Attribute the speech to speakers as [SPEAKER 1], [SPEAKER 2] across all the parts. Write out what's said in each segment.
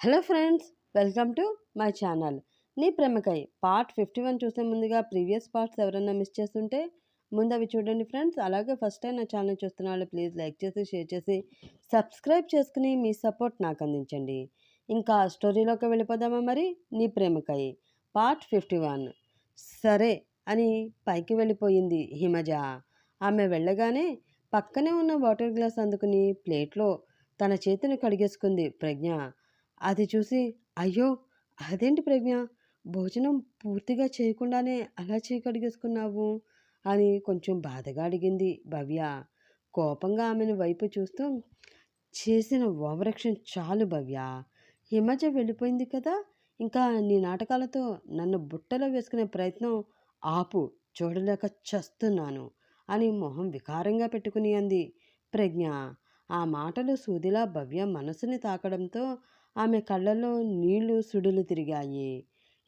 [SPEAKER 1] Hello friends welcome to my channel. నీ ప్రేమకై part fifty one చూసే ముందుగా ప్రీవియస్ పార్ట్స్ ఎవరైనా మిస్ చేస్తుంటే ముందు అవి చూడండి ఫ్రెండ్స్. అలాగే ఫస్ట్ టైం నా ఛానల్ చూస్తున్న వాళ్ళు ప్లీజ్ లైక్ చేసి షేర్ చేసి సబ్స్క్రైబ్ చేసుకుని మీ సపోర్ట్ నాకు అందించండి. ఇంకా స్టోరీలోకి వెళ్ళిపోదామా మరి? నీ ప్రేమకై పార్ట్ ఫిఫ్టీ వన్. సరే అని పైకి వెళ్ళిపోయింది హిమజ. ఆమె వెళ్ళగానే పక్కనే ఉన్న వాటర్ గ్లాస్ అందుకుని ప్లేట్లో తన చేతిని కడిగేసుకుంది ప్రజ్ఞ. అది చూసి అయ్యో! అదేంటి ప్రజ్ఞ? భోజనం పూర్తిగా చేయకుండానే అలా చేయకడిగేసుకున్నావు అని కొంచెం బాధగా అడిగింది భవ్య. కోపంగా ఆమెను వైపు చూస్తూ చేసిన ఓవరక్షన్ చాలు భవ్య. హిమజ వెళ్ళిపోయింది కదా! ఇంకా నీ నాటకాలతో నన్ను బుట్టలో వేసుకునే ప్రయత్నం ఆపు చూడలేక చస్తున్నాను అని మొహం వికారంగా పెట్టుకుని అంది ప్రజ్ఞ. ఆ మాటలు సూదిలా భవ్య మనసుని తాకడంతో ఆమె కళ్ళలో నీళ్ళు సుడులు తిరిగాయి.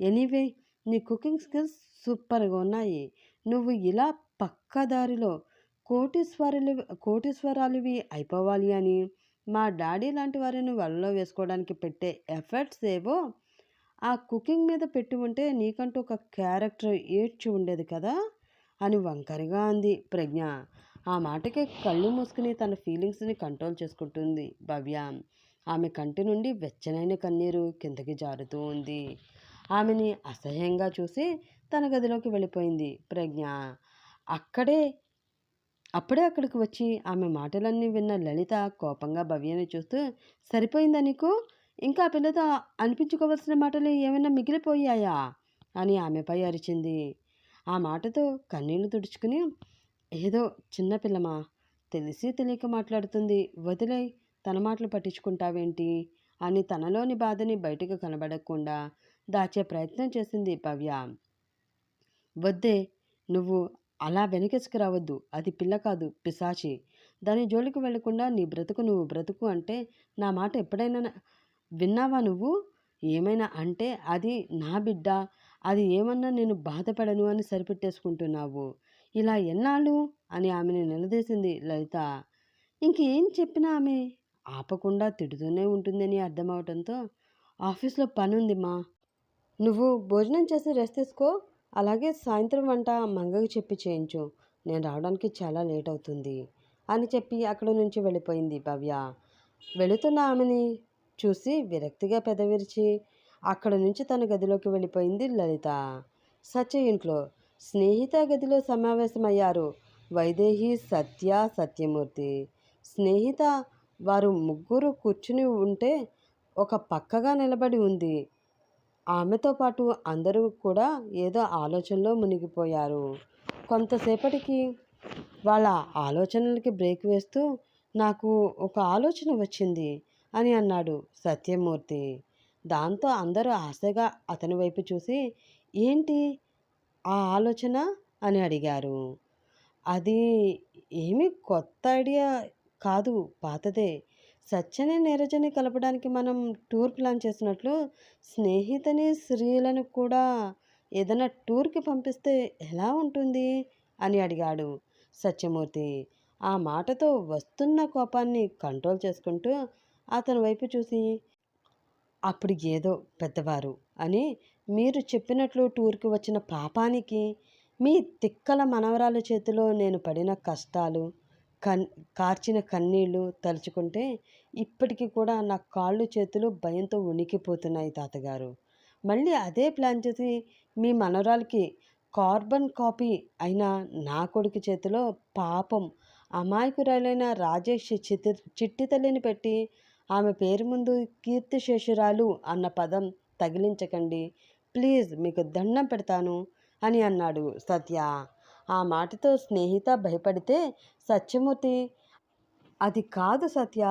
[SPEAKER 1] ఎనీవే నీ కుకింగ్ స్కిల్స్ సూపర్గా ఉన్నాయి. నువ్వు ఇలా పక్కదారిలో కోటీశ్వరులు కోటీశ్వరాలువి అయిపోవాలి అని మా డాడీ లాంటి వారిని వలలో వేసుకోవడానికి పెట్టే ఎఫర్ట్స్ ఏవో ఆ కుకింగ్ మీద పెట్టి ఉంటే నీకంటూ ఒక క్యారెక్టర్ ఏడ్చి ఉండేది కదా? అని వంకరగా అంది ప్రజ్ఞ. ఆ మాటకే కళ్ళు మూసుకుని తన ఫీలింగ్స్ని కంట్రోల్ చేసుకుంటుంది భవ్య. ఆమె కంటి నుండి వెచ్చనైన కన్నీరు కిందకి జారుతూ ఉంది. ఆమెని అసహ్యంగా చూసి తన గదిలోకి వెళ్ళిపోయింది ప్రజ్ఞ. అక్కడే అప్పుడే అక్కడికి వచ్చి ఆమె మాటలన్నీ విన్న లలిత కోపంగా భవ్యని చూస్తూ సరిపోయిందా నీకు? ఇంకా ఆ పిల్లతో అనిపించుకోవాల్సిన మాటలు ఏమైనా మిగిలిపోయాయా? అని ఆమెపై అరిచింది. ఆ మాటతో కన్నీళ్ళు తుడుచుకుని ఏదో చిన్నపిల్లమా తెలిసి తెలియక మాట్లాడుతుంది వదిలే తన మాటలు పట్టించుకుంటావేంటి? అని తనలోని బాధని బయటకు కనబడకుండా దాచే ప్రయత్నం చేసింది భవ్య వద్దే నువ్వు అలా వెనకేసుకు రావద్దు. అది పిల్ల కాదు పిశాచి. దాని జోలికి వెళ్ళకుండా నీ బ్రతుకు నువ్వు బ్రతుకు అంటే నా మాట ఎప్పుడైనా విన్నావా నువ్వు? ఏమైనా అంటే అది నా బిడ్డ. అది ఏమన్నా నేను బాధపడను అని సరిపెట్టేసుకుంటున్నావు. ఇలా ఎన్నాళ్ళు? అని ఆమెను నిలదీసింది లలిత. ఇంకేం చెప్పినా ఆమె? ఆపకుండా తిడుతూనే ఉంటుందని అర్థమవటంతో ఆఫీస్లో పని ఉంది మా నువ్వు భోజనం చేసి రెస్ట్ తీసుకో. అలాగే సాయంత్రం వంట మంగకి చెప్పి చేయించు. నేను రావడానికి చాలా లేట్ అవుతుంది అని చెప్పి అక్కడ నుంచి వెళ్ళిపోయింది భవ్య. వెళుతున్న ఆమెని చూసి విరక్తిగా పెదవిరిచి అక్కడ నుంచి తన గదిలోకి వెళ్ళిపోయింది లలిత. సత్య ఇంట్లో. స్నేహిత గదిలో సమావేశమయ్యారు. వైదేహి సత్య సత్యమూర్తి. స్నేహిత వారు ముగ్గురు కూర్చుని ఉంటే ఒక పక్కగా నిలబడి ఉంది. ఆమెతో పాటు అందరూ కూడా ఏదో ఆలోచనలో మునిగిపోయారు. కొంతసేపటికి వాళ్ళ ఆలోచనలకి బ్రేక్ వేస్తూ నాకు ఒక ఆలోచన వచ్చింది అని అన్నాడు సత్యమూర్తి. దాంతో అందరూ ఆశగా అతని వైపు చూసి ఏంటి ఆ ఆలోచన? అని అడిగారు. అది ఏమి కొత్త ఐడియా కాదు పాతదే. సత్యని నీరజని కలపడానికి మనం టూర్ ప్లాన్ చేసినట్లు స్నేహితని శ్రీలను కూడా ఏదైనా టూర్కి పంపిస్తే ఎలా ఉంటుంది? అని అడిగాడు సత్యమూర్తి. ఆ మాటతో వస్తున్న కోపాన్ని కంట్రోల్ చేసుకుంటూ అతని వైపు చూసి అప్పుడు ఏదో పెద్దవారు అని మీరు చెప్పినట్లు టూర్కి వచ్చిన పాపానికి మీ తిక్కల మనవరాల చేతిలో నేను పడిన కష్టాలు కన్ కార్చిన కన్నీళ్ళు తలుచుకుంటే ఇప్పటికీ కూడా నా కాళ్ళు చేతులు భయంతో ఉనికిపోతున్నాయి తాతగారు. మళ్ళీ అదే ప్లాన్ చేసి మీ మనవరాలకి కార్బన్ కాపీ అయిన నా కొడుకు చేతిలో పాపం అమాయకురాలైన రాజేష్ చిట్టి చిట్టి తల్లిని పెట్టి ఆమె పేరు ముందు కీర్తిశేషురాలు అన్న పదం తగిలించకండి. ప్లీజ్ మీకు దండం పెడతాను అని అన్నాడు సత్య. ఆ మాటతో స్నేహిత భయపడితే సత్యమూర్తి అది కాదు సత్య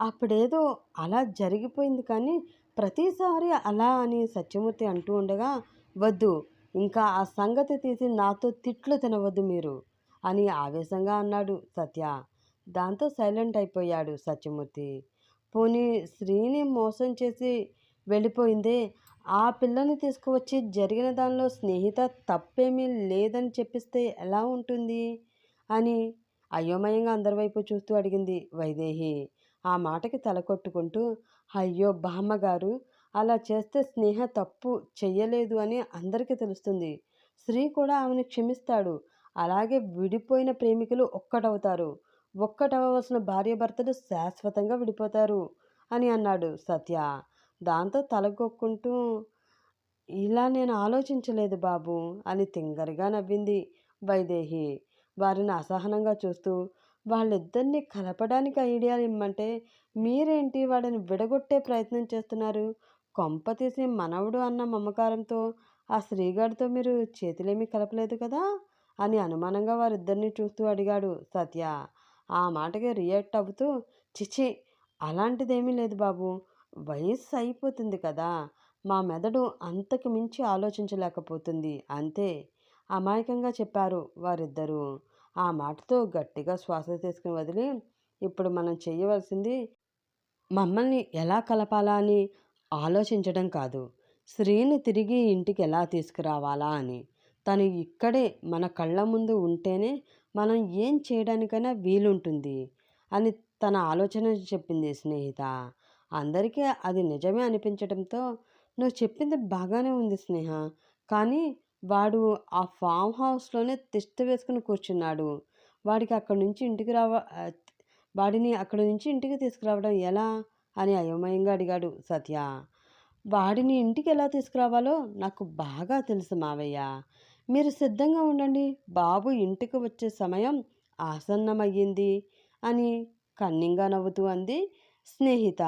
[SPEAKER 1] అప్పుడేదో అలా జరిగిపోయింది కానీ ప్రతిసారి అలా అని సత్యమూర్తి అంటూ ఉండగా వద్దు ఇంకా ఆ సంగతి తీసి నాతో తిట్లు తినవద్దు మీరు అని ఆవేశంగా అన్నాడు సత్య. దాంతో సైలెంట్ అయిపోయాడు సత్యమూర్తి. పోనీ శ్రీని మోసం చేసి వెళ్ళిపోయిందే ఆ పిల్లని తీసుకువచ్చి జరిగిన దానిలో స్నేహిత తప్పేమీ లేదని చెప్పిస్తే ఎలా ఉంటుంది? అని అయోమయంగా అందరి వైపు చూస్తూ అడిగింది వైదేహి. ఆ మాటకి తల కొట్టుకుంటూ అయ్యో బామ్మగారు అలా చేస్తే స్నేహ తప్పు చెయ్యలేదు అని అందరికీ తెలుస్తుంది. శ్రీ కూడా ఆమెను క్షమిస్తాడు. అలాగే విడిపోయిన ప్రేమికులు ఒక్కటవుతారు. ఒక్కటవలసిన భార్యాభర్తలు శాశ్వతంగా విడిపోతారు అని అన్నాడు సత్య. దాంతో తలగొక్కుంటూ ఇలా నేను ఆలోచించలేదు బాబు అని తింగరగా నవ్వింది వైదేహి. వారిని అసహనంగా చూస్తూ వాళ్ళిద్దరిని కలపడానికి ఐడియాలు ఇమ్మంటే మీరేంటి వాడిని విడగొట్టే ప్రయత్నం చేస్తున్నారు? కొంప తీసి మనవడు అన్న మమకారంతో ఆ శ్రీగాడితో మీరు చేతులేమీ కలపలేదు కదా? అని అనుమానంగా వారిద్దరిని చూస్తూ అడిగాడు సత్య. ఆ మాటకి రియాక్ట్ అవుతూ చిచి అలాంటిదేమీ లేదు బాబు. వయస్సు అయిపోతుంది కదా! మా మెదడు అంతకు మించి ఆలోచించలేకపోతుంది. అంతే! అమాయకంగా చెప్పారు వారిద్దరూ. ఆ మాటతో గట్టిగా శ్వాస తీసుకుని వదిలి ఇప్పుడు మనం చేయవలసింది మమ్మల్ని ఎలా కలపాలా అని ఆలోచించడం కాదు. స్త్రీని తిరిగి ఇంటికి ఎలా తీసుకురావాలా అని. తను ఇక్కడే మన కళ్ళ ముందు ఉంటేనే మనం ఏం చేయడానికైనా వీలుంటుంది అని తన ఆలోచన చెప్పింది స్నేహిత. అందరికీ అది నిజమే అనిపించడంతో నువ్వు చెప్పింది బాగానే ఉంది స్నేహ. కానీ వాడు ఆ ఫామ్ హౌస్లోనే తిష్ట వేసుకుని కూర్చున్నాడు. వాడికి అక్కడి నుంచి ఇంటికి రావ వాడిని అక్కడి నుంచి ఇంటికి తీసుకురావడం ఎలా? అని అయోమయంగా అడిగాడు సత్య. వాడిని ఇంటికి ఎలా తీసుకురావాలో నాకు బాగా తెలుసు మావయ్య. మీరు సిద్ధంగా ఉండండి. బాబు ఇంటికి వచ్చే సమయం ఆసన్నమయ్యింది అని కన్నింగా నవ్వుతూ అంది. స్నేహిత.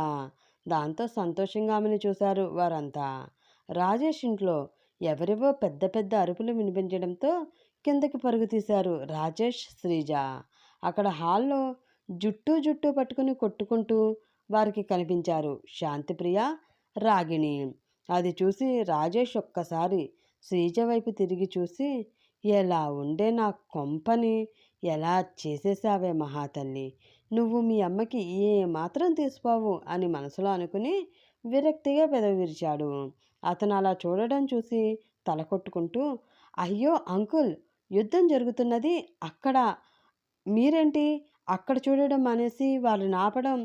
[SPEAKER 1] దాంతో సంతోషంగా ఆమెను చూశారు వారంతా. రాజేష్ ఇంట్లో ఎవరివో పెద్ద పెద్ద అరుపులు వినిపించడంతో కిందకి పరుగు తీశారు రాజేష్ శ్రీజ. అక్కడ హాల్లో జుట్టు జుట్టు పట్టుకుని కొట్టుకుంటూ వారికి కనిపించారు శాంతిప్రియ రాగిణి. అది చూసి రాజేష్ ఒక్కసారి శ్రీజ వైపు తిరిగి చూసి ఎలా ఉండే నా కొంపని? ఎలా చేసేసావే మహాతల్లి? నువ్వు మీ అమ్మకి ఏ మాత్రం తీసుకోవు అని మనసులో అనుకుని విరక్తిగా పెదవి విరిచాడు అతను అలా చూడడం చూసి తల కొట్టుకుంటూ అయ్యో అంకుల్ యుద్ధం జరుగుతున్నది అక్కడ. మీరేంటి? అక్కడ చూడడం అనేసి వాళ్ళని ఆపడం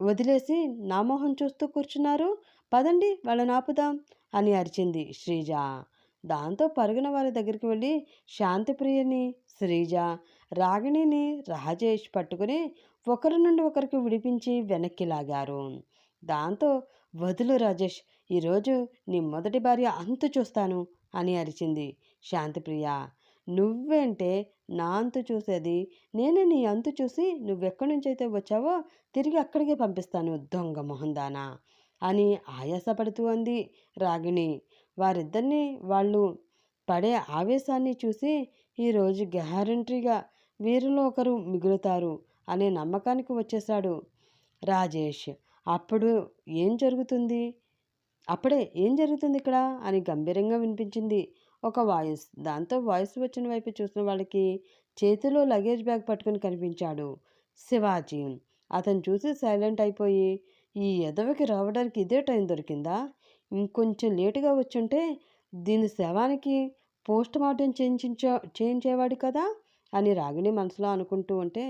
[SPEAKER 1] వదిలేసి నామోహం చూస్తూ కూర్చున్నారు. పదండి వాళ్ళని ఆపుదాం అని అరిచింది శ్రీజ. దాంతో పరుగున వారి దగ్గరికి వెళ్ళి శాంతిప్రియని శ్రీజ రాగిణిని రాజేష్ పట్టుకుని ఒకరి నుండి ఒకరికి విడిపించి వెనక్కి లాగారు. దాంతో వదులు రాజేష్ ఈరోజు నీ మొదటి భార్య అంతు చూస్తాను అని అరిచింది శాంతిప్రియ. నువ్వేంటే నా అంతు చూసేది? నేనే నీ అంతు చూసి నువ్వెక్కడి నుంచి అయితే వచ్చావో తిరిగి అక్కడికే పంపిస్తాను దొంగ మొహందానా అని ఆయాసపడుతూ అంది రాగిణి. వారిద్దరిని వాళ్ళు పడే ఆవేశాన్ని చూసి ఈరోజు గ్యారంటీగా వీరిలో ఒకరు మిగులుతారు అనే నమ్మకానికి వచ్చేశాడు రాజేష్. అప్పుడు ఏం జరుగుతుంది? అప్పుడే ఏం జరుగుతుంది ఇక్కడ? అని గంభీరంగా వినిపించింది ఒక వాయిస్. దాంతో వాయిస్ వచ్చిన వైపు చూసిన వాళ్ళకి చేతిలో లగేజ్ బ్యాగ్ పట్టుకుని కనిపించాడు శివాజీ. అతను చూసి సైలెంట్ అయిపోయి ఈ ఎదవకి రావడానికి ఇదే టైం దొరికిందా? ఇంకొంచెం లేటుగా వచ్చుంటే దీని శవానికి పోస్ట్ మార్టం చేయించే చేయించేవాడు కదా? అని రాగిణి మనసులో అనుకుంటూ ఉంటే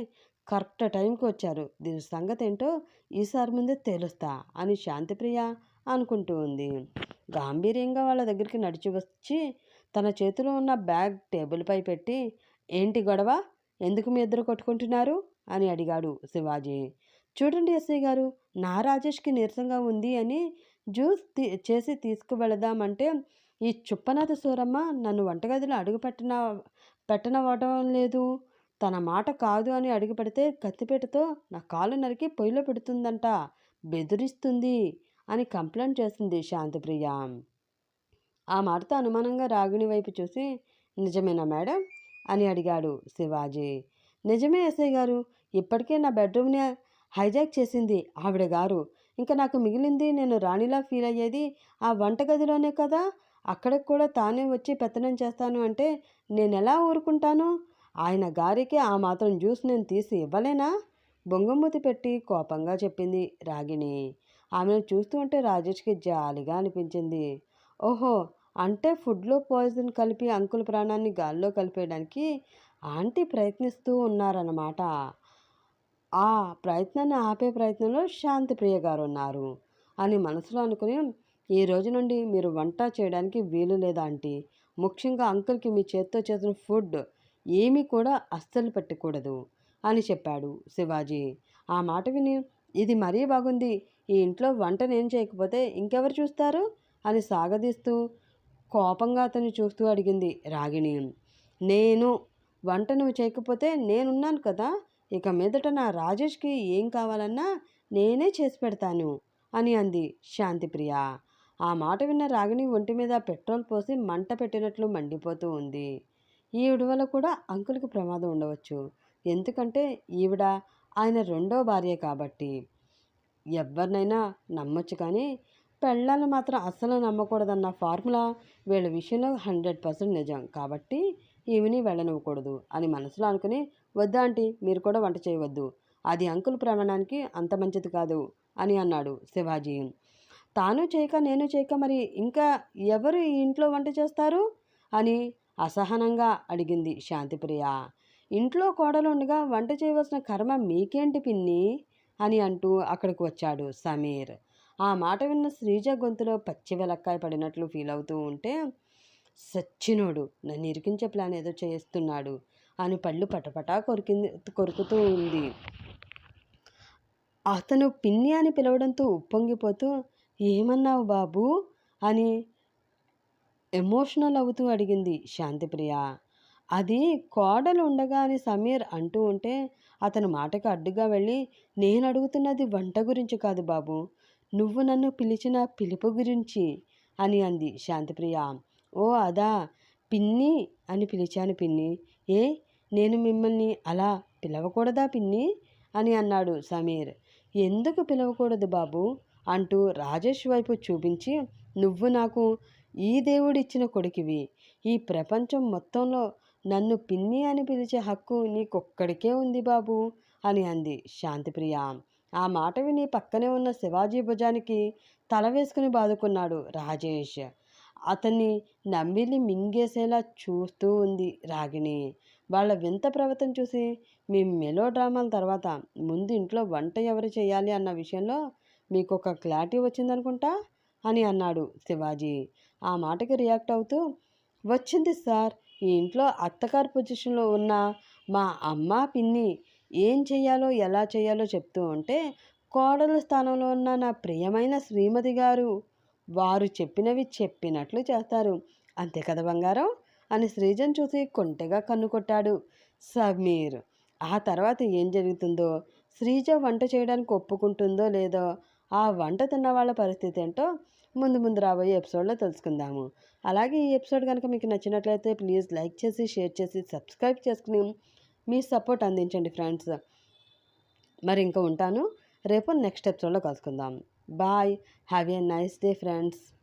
[SPEAKER 1] కరెక్ట్ టైంకి వచ్చారు. దీని సంగతి ఏంటో ఈసారి ముందే తేలుస్తా అని శాంతిప్రియ అనుకుంటూ ఉంది. గాంభీర్యంగా వాళ్ళ దగ్గరికి నడిచి వచ్చి తన చేతిలో ఉన్న బ్యాగ్ టేబుల్పై పెట్టి ఏంటి గొడవ? ఎందుకు మీ ఇద్దరు కొట్టుకుంటున్నారు? అని అడిగాడు శివాజీ. చూడండి ఎస్ఐ గారు నా రాజేష్కి నీరసంగా ఉంది అని జ్యూస్ తీ చేసి తీసుకువెళదామంటే ఈ చుప్పనాథ సూరమ్మ నన్ను వంటగదిలో అడుగుపెట్టిన పెట్టనవ్వటం లేదు. తన మాట కాదు అని అడుగు పెడితే కత్తిపేటతో నా కాలు నరికి పొయ్యిలో పెడుతుందంట బెదిరిస్తుంది అని కంప్లైంట్ చేసింది శాంతిప్రియ. ఆ మాటతో అనుమానంగా రాగిణి వైపు చూసి నిజమేనా మేడం? అని అడిగాడు శివాజీ. నిజమే ఎస్ఐ గారు ఇప్పటికే నా బెడ్రూమ్ని హైజాక్ చేసింది ఆవిడ గారు. ఇంకా నాకు మిగిలింది నేను రాణిలా ఫీల్ అయ్యేది ఆ వంటగదిలోనే కదా అక్కడికి కూడా తానే వచ్చి పెత్తనం చేస్తాను అంటే నేను ఎలా ఊరుకుంటాను? ఆయన గారికి ఆ మాత్రం జ్యూస్ నేను తీసి ఇవ్వలేనా? బొంగమూతి పెట్టి కోపంగా చెప్పింది రాగిణి. ఆమెను చూస్తూ ఉంటే రాజేష్కి జాలిగా అనిపించింది. ఓహో అంటే ఫుడ్లో పాయిజన్ కలిపి అంకుల్ ప్రాణాన్ని గాల్లో కలిపేయడానికి ఆంటీ ప్రయత్నిస్తూ ఉన్నారన్నమాట. ఆ ప్రయత్నాన్ని ఆపే ప్రయత్నంలో శాంతిప్రియ గారు ఉన్నారు అని మనసులో అనుకుని ఈ రోజు నుండి మీరు వంట చేయడానికి వీలు లేదా ఆంటీ? ముఖ్యంగా అంకుల్కి మీ చేత్తో చేసిన ఫుడ్ ఏమీ కూడా అస్సలు పెట్టకూడదు అని చెప్పాడు శివాజీ. ఆ మాట విని ఇది మరీ బాగుంది. ఈ ఇంట్లో వంట నేను చేయకపోతే ఇంకెవరు చూస్తారు? అని సాగదీస్తూ కోపంగా అతన్ని చూస్తూ అడిగింది రాగిణి. నేను వంట నువ్వు చేయకపోతే నేనున్నాను కదా. ఇక మీదట నా రాజేష్కి ఏం కావాలన్నా నేనే చేసి పెడతాను అని అంది శాంతిప్రియ. ఆ మాట విన్న రాగిణి ఒంటి మీద పెట్రోల్ పోసి మంట పెట్టినట్లు మండిపోతూ ఉంది. ఈవిడ వల్ల కూడా అంకుల్కి ప్రమాదం ఉండవచ్చు. ఎందుకంటే ఈవిడ ఆయన రెండో భార్య కాబట్టి. ఎవరినైనా నమ్మొచ్చు కానీ పెళ్ళాలను మాత్రం అస్సలు నమ్మకూడదన్న ఫార్ములా వీళ్ళ విషయంలో హండ్రెడ్ పర్సెంట్ నిజం. కాబట్టి ఈవిని వెళ్ళనివ్వకూడదు అని మనసులో అనుకుని వద్దా ఆంటీ మీరు కూడా వంట చేయవద్దు. అది అంకుల్ ప్రమాణానికి అంత మంచిది కాదు అని అన్నాడు శివాజీ. తాను చేయక నేను చేయక మరి ఇంకా ఎవరు ఈ ఇంట్లో వంట చేస్తారు? అని అసహనంగా అడిగింది శాంతిప్రియ. ఇంట్లో కోడలు ఉండగా వంట చేయవలసిన కర్మ మీకేంటి పిన్ని? అని అంటూ అక్కడికి వచ్చాడు సమీర్. ఆ మాట విన్న శ్రీజ గొంతులో పచ్చి వెలక్కాయ పడినట్లు ఫీల్ అవుతూ ఉంటే సచ్చినోడు నన్ను ఇరికించే ప్లాన్ ఏదో చేస్తున్నాడు అని పళ్ళు పటపటా కొరికింది కొరుకుతూ ఉంది. అతను పిన్ని అని పిలవడంతో ఉప్పొంగిపోతూ ఏమన్నావు బాబు? అని ఎమోషనల్ అవుతూ అడిగింది శాంతిప్రియ. అది కోడలు ఉండగా అని సమీర్ అంటూ ఉంటే అతని మాటకు అడ్డుగా వెళ్ళి నేను అడుగుతున్నది వంట గురించి కాదు బాబు. నువ్వు నన్ను పిలిచిన పిలుపు గురించి అని అంది శాంతిప్రియ. ఓ అదా పిన్ని అని పిలిచాను పిన్ని. ఏ నేను మిమ్మల్ని అలా పిలవకూడదా పిన్ని? అని అన్నాడు సమీర్. ఎందుకు పిలవకూడదు బాబు? అంటూ రాజేష్ వైపు చూపించి నువ్వు నాకు ఈ దేవుడిచ్చిన కొడుకివి. ఈ ప్రపంచం మొత్తంలో నన్ను పిన్ని అని పిలిచే హక్కు నీకొక్కడికే ఉంది బాబు అని అంది శాంతిప్రియ. ఆ మాట విని పక్కనే ఉన్న శివాజీ భుజానికి తల వేసుకుని బాదుకున్నాడు రాజేష్. అతన్ని నమ్మిలి మింగేసేలా చూస్తూ ఉంది రాగిణి. వాళ్ళ వింత ప్రవర్తన చూసి మీ మెలో డ్రామాల తర్వాత ముందు ఇంట్లో వంట ఎవరు చేయాలి అన్న విషయంలో మీకు ఒక క్లారిటీ వచ్చిందనుకుంటా? అని అన్నాడు శివాజీ. ఆ మాటకి రియాక్ట్ అవుతూ వచ్చింది సార్ ఈ ఇంట్లో అత్తగారి పొజిషన్లో ఉన్న మా అమ్మ పిన్ని ఏం చేయాలో ఎలా చేయాలో చెప్తూ ఉంటే కోడల స్థానంలో ఉన్న నా ప్రియమైన శ్రీమతి గారు వారు చెప్పినవి చెప్పినట్లు చేస్తారు. అంతే కదా బంగారం? అని శ్రీజన్ చూసి కొంటెగా కన్ను కొట్టాడు సమీర్. ఆ తర్వాత ఏం జరుగుతుందో శ్రీజ వంట చేయడానికి ఒప్పుకుంటుందో లేదో ఆ వంట తిన్న వాళ్ళ పరిస్థితి ఏంటో ముందు ముందు రాబోయే ఎపిసోడ్లో తెలుసుకుందాము. అలాగే ఈ ఎపిసోడ్ కనుక మీకు నచ్చినట్లయితే ప్లీజ్ లైక్ చేసి షేర్ చేసి సబ్స్క్రైబ్ చేసుకుని మీ సపోర్ట్ అందించండి ఫ్రెండ్స్. మరి ఇంకా ఉంటాను. రేపు నెక్స్ట్ ఎపిసోడ్లో కలుసుకుందాం. Bye. Have a nice day friends.